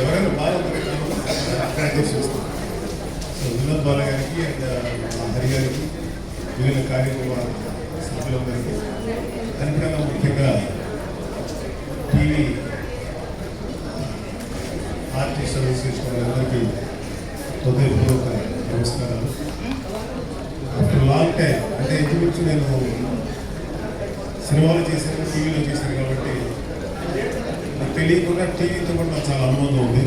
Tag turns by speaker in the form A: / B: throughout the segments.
A: ఎవరైనా బాగా ప్రాక్టీస్ చేస్తారు సో వినోద్ బాల గారికి అండ్ హరి గారికి వివిధ కార్యక్రమ సభ్యులందరికీ అన్నిటికన్నా ముఖ్యంగా టీవీ ఆర్టిస్ట్ అసోసియేషన్ వాళ్ళందరికీ హృదయపూర్వక నమస్కారాలు ఆఫ్టర్ లాంగ్ టైం అంటే ఇంచుమించు నేను సినిమాలు చేశారు టీవీలో చేశారు కాబట్టి నాకు తెలియకుండా టీవీతో కూడా నాకు చాలా అనుబంధం ఉంది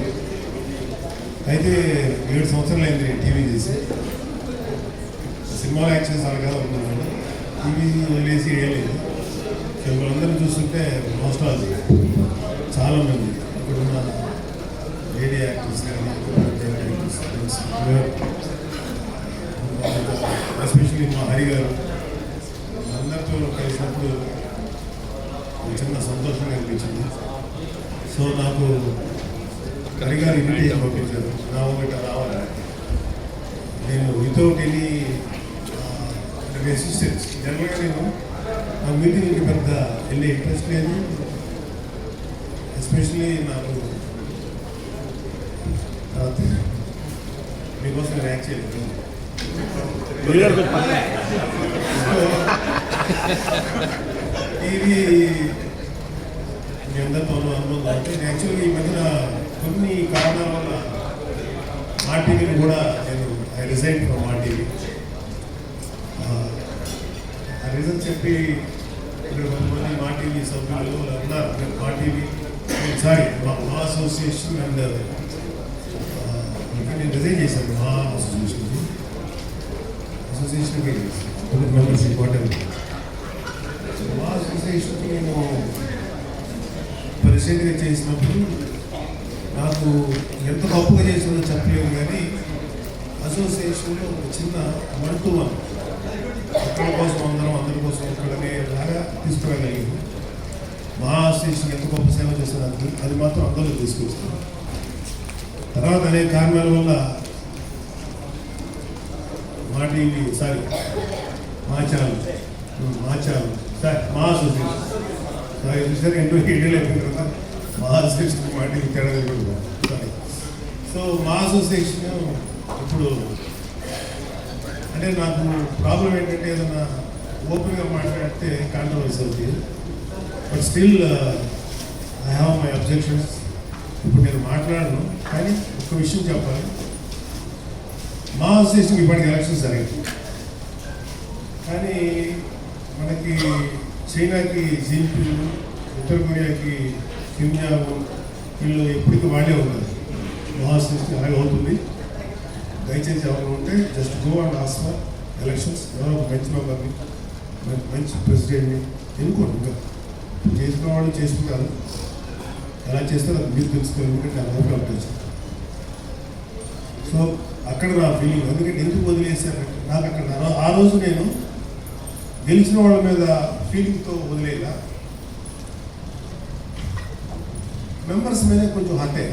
A: అయితే ఏడు సంవత్సరాలు అయింది నేను టీవీ చేసి సినిమాలు యాక్ట్ చేసి అలాగే ఉన్నాను టీవీ వదిలేసి వేయలేదు లేదు చూస్తుంటే మోస్టాలజీ చాలా మంది ఇప్పుడున్న లేడీ యాక్టర్స్ కానీ ఎస్పెషల్లీ మా హరి గారు అందరితో కలిసినప్పుడు ఒక చిన్న సంతోషంగా అనిపించింది. సో నాకు కరిగారు ఇన్విటేషన్ పంపించారు. నా ఒకటి రావాలి. నేను వితౌట్ ఎనీ రెసిస్టెన్స్ జనరల్గా నేను నా మీటింగ్కి పెద్ద వెళ్ళే ఇంట్రెస్ట్ లేదు. ఎస్పెషలీ నాకు తర్వాత మీకోసం నేను యాక్ట్ చేయలేదు. ఇది మీ అందరితోనూ అనుబంధం. అంటే యాక్చువల్గా ఈ మధ్యన కొన్ని కారణాల వల్ల మా టీవీని కూడా నేను I resign from Maa TV. ఆ రీజన్ చెప్పి ఇక్కడ కొంతమంది మా టీవీ సభ్యులు అన్నారు నేను మా టీవీ సారీ మా మా అసోసియేషన్ అండ్ ఇంకా నేను రిజైన్ చేశాను. మా అసోసియేషన్కి మెంబర్స్ ఇంపార్టెంట్ మా అసోసియేషన్కి నేను ప్రెసిడెంట్గా చేసినప్పుడు నాకు ఎంత గొప్పగా చేసిందో చెప్పలేము కానీ అసోసియేషన్లో ఒక చిన్న వన్ టు వన్ ఒక్కడి కోసం అందరం అందరి కోసం ఒక్కడనే లాగా తీసుకురాగలిగింది మా అసోసియేషన్ ఎంత గొప్ప సేవ చేశారు అది మాత్రం అందరూ తీసుకొస్తాను తర్వాత అనేక కారణాల వల్ల Maa TV sorry Maa channel Maa channel sir Maa association sir చూసారు ఎంతో ఏడేళ్ళు అయిపోయిన మా అసోసియేషన్ మా టీవీ తేడా సారీ. సో మా అసోసియేషన్ ఇప్పుడు అంటే నాకు ప్రాబ్లం ఏంటంటే ఏదైనా ఓపెన్గా మాట్లాడితే కాంట్రవర్సీ అవుతుంది but still I have my objections ఇప్పుడు నేను మాట్లాడను కానీ ఒక విషయం చెప్పాలి. మా అసోసియేషన్కి ఇప్పటికి ఎలక్షన్స్ జరిగింది. కానీ మనకి చైనాకి జిన్పింగ్ ఉత్తర కొరియాకి కిమ్యావు వీళ్ళు ఎప్పటికీ వాళ్ళే ఉన్నారు. మా అలాగే అవుతుంది. దయచేసి ఎవరు ఉంటే just go and ask elections. ఎవరో ఒక మంచి మెంబర్ని మం- మంచి ప్రెసిడెంట్ని ఎన్నుకోండి ఇంకా. చేసుకున్న వాళ్ళు చేసుకుంటారు ఎలా చేస్తారో అది మీరు తెలుసుకోవాలి. ఎందుకంటే నా ఉంటుంది సో అక్కడ నా ఫీలింగ్ ఎందుకంటే ఎందుకు వదిలేశారంటే నాకు అక్కడ ఆ రోజు నేను గెలిచిన వాళ్ళ మీద ఫీలింగ్తో వదిలేదా మెంబర్స్ మీద కొంచెం హతే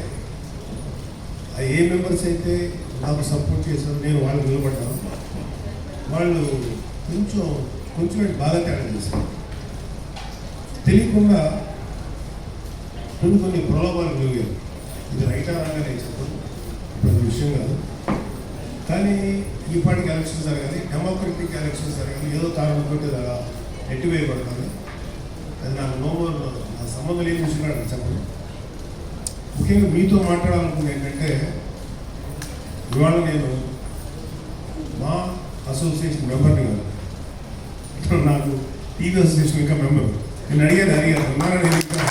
A: ఆ ఏ మెంబర్స్ అయితే నాకు సపోర్ట్ చేశారు నేను వాళ్ళు నిలబడ్డాను. వాళ్ళు కొంచెం కొంచెం బాగా తేడా చేశారు. తెలియకుండా కొన్ని కొన్ని ప్రలోభాలు కలిగారు ఇది రైటా రాగానే చెప్పదు విషయం కాదు. కానీ ఈ పాటికి ఎలక్షన్స్ జరగాలి డెమోక్రటిక్ ఎలక్షన్ జరగాలి ఏదో కారణం పెట్టి అలా నెట్టివేయబడుతుంది అది నాకు నో నా. సంబంధం లేని విషయం కూడా చెప్పండి. ముఖ్యంగా మీతో మాట్లాడాలనుకుంది ఏంటంటే ఇవాళ నేను మా అసోసియేషన్ మెంబర్ని కాదు. ఇప్పుడు నాకు టీవీ అసోసియేషన్ ఇంకా మెంబర్. నేను అడిగాను అడిగాను ఉన్నారా ఇంకా